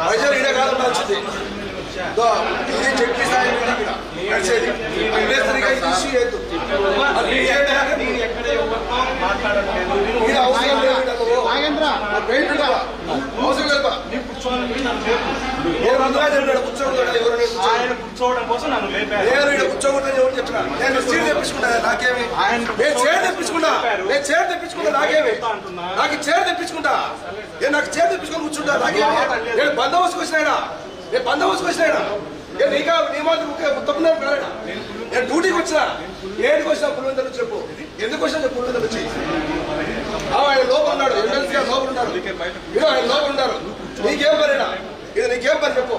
వైజాగ్ ఈడ కాదు నచ్చింది ఇది చెప్పి స్థాయి నడిచేది. అంబేద్కర్గా ఇది ఇష్యూ లేదు. అవసరం లేదు అవసరం లేదు అవసరం లేదు ఆయన కూర్చోవడం కోసం నన్ను లేపారు. కూర్చోకూడదని ఎవరు నేను చీర తెప్పించుకుంటా నాకేమి? నేను చీర తెప్పించుకుంటా నేను చీర తెప్పించుకుంటా నాకేమి. నాకు చీర తెప్పించుకుంటా. నేను నాకు చీర తెప్పించుకొని కూర్చుంటా నాకేమి? నేను బందోబస్తుకు వచ్చినాయినా నేను బందోబస్తుకు వచ్చినాయినా నేను నీకా నీ మాత్రం తప్పున్నాను కాలేనా నేను డ్యూటీకి వచ్చినా. ఏడికి వచ్చినా చెప్పు. ఎందుకు వచ్చినా చెప్పు పులివెందులు వచ్చి ఉన్నాడు ఎమ్మెల్సీ గారు లోపల ఉన్నారు మీరు ఆయన లోపల ఉన్నారు నీకేం పనినా ఇది నీకేం పని చెప్పు.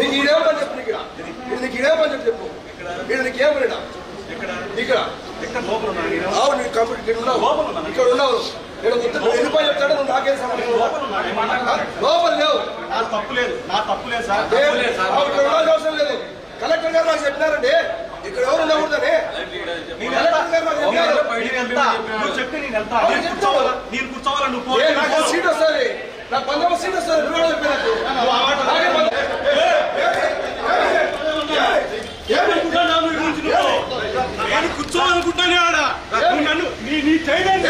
నీకు ఇదేం పని చెప్పు నీకు ఇది నీకు ఇదేం పని చెప్పు చెప్పు. ఇది నీకేం పనినా ఇక్కడ. ఇక్కడ అవును నీ కంపెనీ ఇక్కడ ఉన్నావు. ఇక్కడ ఉన్నావు. నేను చెప్తాడో నువ్వు నాకేం లోపల లేవు. నా తప్పు లేదు. నా తప్పు లేదు సార్. ఇక్కడ ఉండాల్సిన అవసరం లేదు. కలెక్టర్ గారు నాకు చెప్పినారండి. ఇక్కడ ఎవరు ఉండకూడదని? ఇదంతా నేను కూర్చోవాలా నువ్వు నాకు నాకు పంతొమ్మిది సీట్ వస్తుంది నువ్వు కూడా చెప్పినట్టు నువ్వు ఆ మాట కూర్చోవాలనుకుంటానే ఆడ నన్ను నీ నీ చేయడానికి